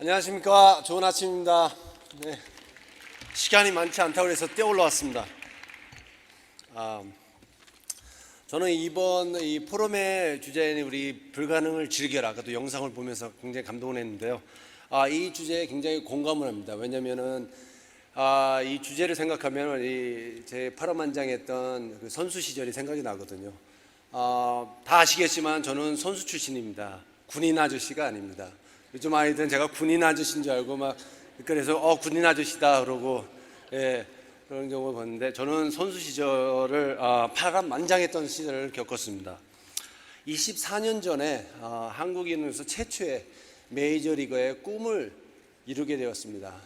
안녕하십니까. 좋은 아침입니다. 네. 시간이 많지 않다고 해서 뛰어 올라왔습니다. 아, 저는 이번 이 포럼의 주제인 우리 불가능을 즐겨라. 그 영상을 보면서 굉장히 감동을 했는데요. 아, 이 주제에 굉장히 공감을 합니다. 왜냐면은 아, 이 주제를 생각하면 이제 파란만장 했던 그 선수 시절이 생각이 나거든요. 아, 다 아시겠지만 저는 선수 출신입니다. 군인 아저씨가 아닙니다. 요즘 아이들은 제가 군인 아저씨인 줄 알고 막 그래서 어 군인 아저씨다 그러고 예, 그런 경우 봤는데 저는 선수 시절을 아, 파란만장했던 시절을 겪었습니다. 24년 전에 아, 한국인으로서 최초의 메이저리거의 꿈을 이루게 되었습니다.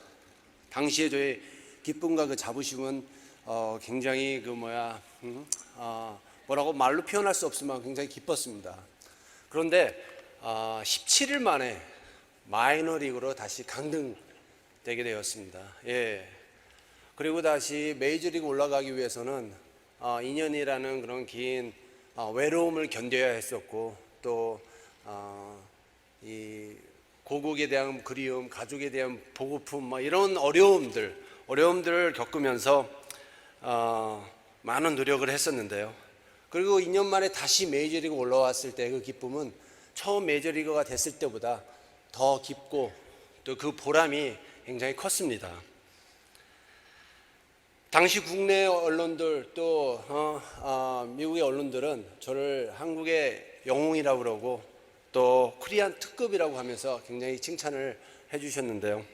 당시에 저의 기쁨과 그 자부심은 어, 굉장히 그 뭐야 음, 아, 뭐라고 말로 표현할 수 없지만 굉장히 기뻤습니다. 그런데 아, 17일 만에 마이너리그로 다시 강등되게 되었습니다. 예. 그리고 다시 메이저리그 올라가기 위해서는 아, 2년이라는 그런 긴 아, 외로움을 견뎌야 했었고 또 아, 이 고국에 대한 그리움, 가족에 대한 보고품, 뭐 이런 어려움들, 어려움들을 겪으면서 어, 많은 노력을 했었는데요. 그리고 2년 만에 다시 메이저리그 올라왔을 때 그 기쁨은 처음 메이저리그가 됐을 때보다 더 깊고 또 그 보람이 굉장히 컸습니다. 당시 국내 언론들 또 어, 어, 미국의 언론들은 저를 한국의 영웅이라고 그러고 또 코리안 특급이라고 하면서 굉장히 칭찬을 해주셨는데요.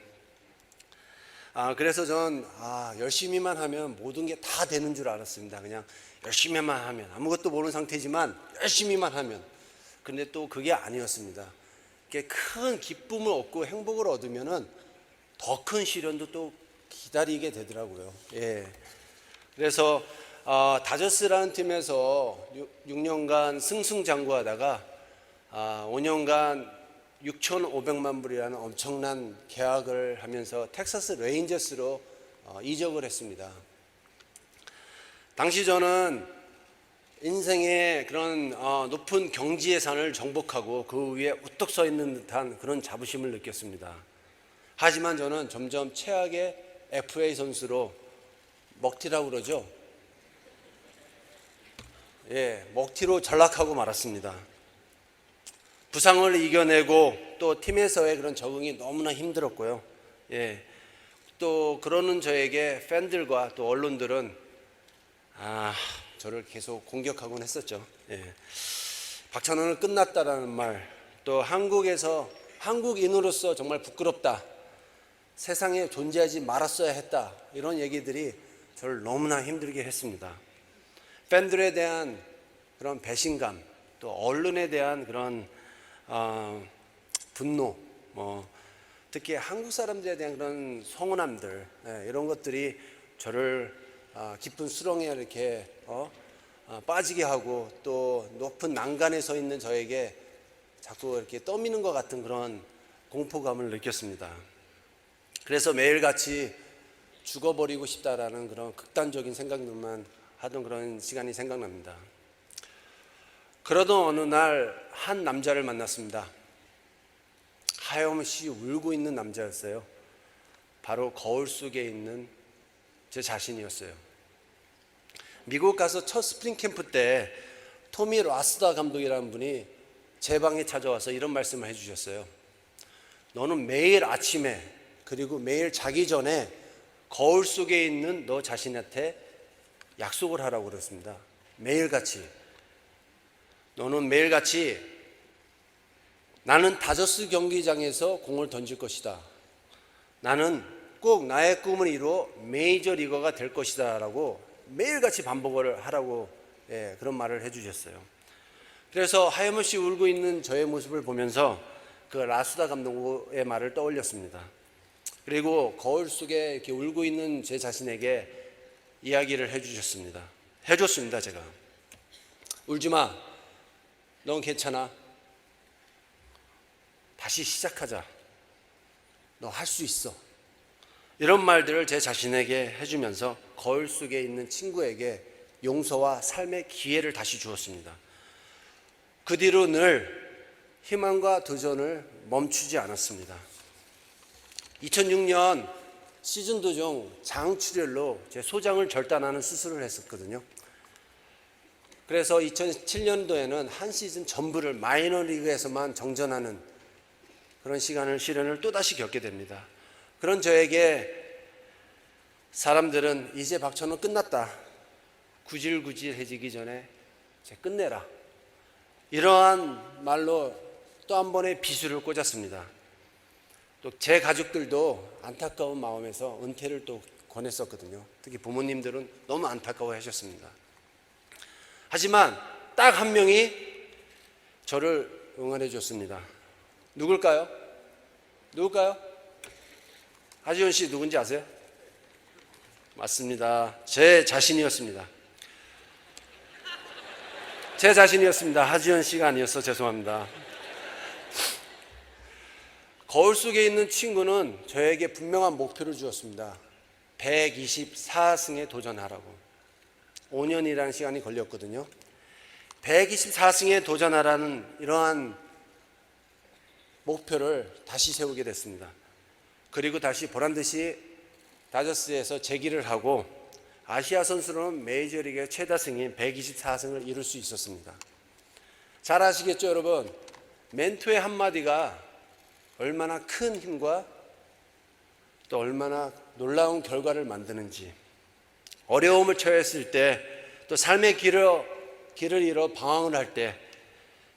아 그래서 전 아, 열심히만 하면 모든 게 다 되는 줄 알았습니다. 그냥 열심히만 하면 아무것도 모르는 상태지만 열심히만 하면 근데 또 그게 아니었습니다. 큰 기쁨을 얻고 행복을 얻으면은 더 큰 시련도 또 기다리게 되더라고요. 예. 그래서 어, 다저스라는 팀에서 6, 년간 승승장구하다가 아, 5년간 6,500만 불이라는 엄청난 계약을 하면서 텍사스 레인저스로 어, 이적을 했습니다. 당시 저는 인생의 그런 어, 높은 경지의 산을 정복하고 그 위에 우뚝 서 있는 듯한 그런 자부심을 느꼈습니다. 하지만 저는 점점 최악의 FA 선수로 먹튀라고 그러죠. 예, 먹튀로 전락하고 말았습니다. 부상을 이겨내고 또 팀에서의 그런 적응이 너무나 힘들었고요. 예. 또 그러는 저에게 팬들과 또 언론들은 아, 저를 계속 공격하곤 했었죠. 예. 박찬호는 끝났다라는 말, 또 한국에서 한국인으로서 정말 부끄럽다. 세상에 존재하지 말았어야 했다. 이런 얘기들이 저를 너무나 힘들게 했습니다. 팬들에 대한 그런 배신감, 또 언론에 대한 그런 어, 분노, 뭐 특히 한국 사람들에 대한 그런 성원함들 예, 이런 것들이 저를 아, 깊은 수렁에 이렇게 어, 아, 빠지게 하고 또 높은 난간에 서 있는 저에게 자꾸 이렇게 떠미는 것 같은 그런 공포감을 느꼈습니다. 그래서 매일같이 죽어버리고 싶다라는 그런 극단적인 생각들만 하던 그런 시간이 생각납니다. 그러던 어느 날 한 남자를 만났습니다. 하염없이 울고 있는 남자였어요. 바로 거울 속에 있는 제 자신이었어요. 미국 가서 첫 스프링 캠프 때 토미 라스다 감독이라는 분이 제 방에 찾아와서 이런 말씀을 해주셨어요. 너는 매일 아침에 그리고 매일 자기 전에 거울 속에 있는 너 자신한테 약속을 하라고 그랬습니다. 매일같이. 너는 매일같이 나는 다저스 경기장에서 공을 던질 것이다. 나는 꼭 나의 꿈을 이루어 메이저 리거가 될 것이다라고 매일같이 반복을 하라고 예, 그런 말을 해주셨어요. 그래서 하염없이 울고 있는 저의 모습을 보면서 그 라수다 감독의 말을 떠올렸습니다. 그리고 거울 속에 이렇게 울고 있는 제 자신에게 이야기를 해주셨습니다. 해줬습니다, 제가. 울지 마. 넌 괜찮아. 다시 시작하자. 너 할 수 있어. 이런 말들을 제 자신에게 해주면서 거울 속에 있는 친구에게 용서와 삶의 기회를 다시 주었습니다. 그 뒤로 늘 희망과 도전을 멈추지 않았습니다. 2006년 시즌 도중 장출혈로 제 소장을 절단하는 수술을 했었거든요. 그래서 2007년도에는 한 시즌 전부를 마이너리그에서만 정전하는 그런 시간을 시련을 또다시 겪게 됩니다. 그런 저에게 사람들은 이제 박찬호 끝났다. 구질구질해지기 전에 이제 끝내라. 이러한 말로 또 한 번의 비수를 꽂았습니다. 또 제 가족들도 안타까운 마음에서 은퇴를 또 권했었거든요. 특히 부모님들은 너무 안타까워 하셨습니다. 하지만 딱 한 명이 저를 응원해 줬습니다. 누굴까요? 누굴까요? 하지원 씨 누군지 아세요? 맞습니다. 제 자신이었습니다. 제 자신이었습니다. 하지원 씨가 아니었어 죄송합니다. 거울 속에 있는 친구는 저에게 분명한 목표를 주었습니다. 124승에 도전하라고. 5년이라는 시간이 걸렸거든요. 124승에 도전하라는 이러한 목표를 다시 세우게 됐습니다. 그리고 다시 보란 듯이 다저스에서 재기를 하고 아시아 선수로는 메이저리그의 최다 승인 124승을 이룰 수 있었습니다. 잘 아시겠죠, 여러분? 멘토의 한마디가 얼마나 큰 힘과 또 얼마나 놀라운 결과를 만드는지 어려움을 처했을 때 또 삶의 길을, 길을 잃어 방황을 할 때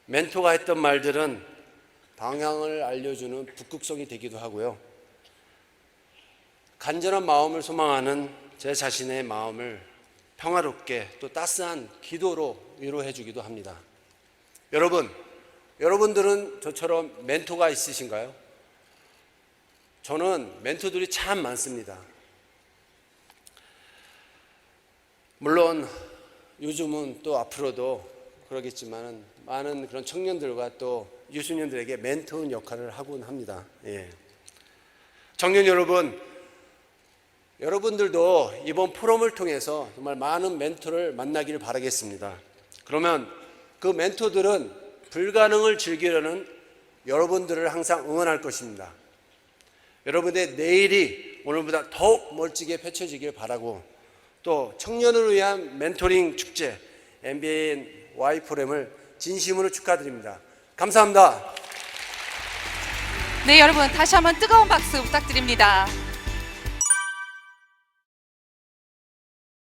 멘토가 했던 말들은 방향을 알려주는 북극성이 되기도 하고요. 간절한 마음을 소망하는 제 자신의 마음을 평화롭게 또 따스한 기도로 위로해 주기도 합니다. 여러분, 여러분들은 저처럼 멘토가 있으신가요? 저는 멘토들이 참 많습니다. 물론 요즘은 또 앞으로도 그러겠지만 많은 그런 청년들과 또 유소년들에게 멘토 역할을 하곤 합니다. 예. 청년 여러분, 여러분들도 이번 포럼을 통해서 정말 많은 멘토를 만나기를 바라겠습니다. 그러면 그 멘토들은 불가능을 즐기려는 여러분들을 항상 응원할 것입니다. 여러분의 내일이 오늘보다 더욱 멋지게 펼쳐지길 바라고 또 청년을 위한 멘토링 축제 MBN Y 포럼을 진심으로 축하드립니다. 감사합니다. 네, 여러분 다시 한번 뜨거운 박수 부탁드립니다.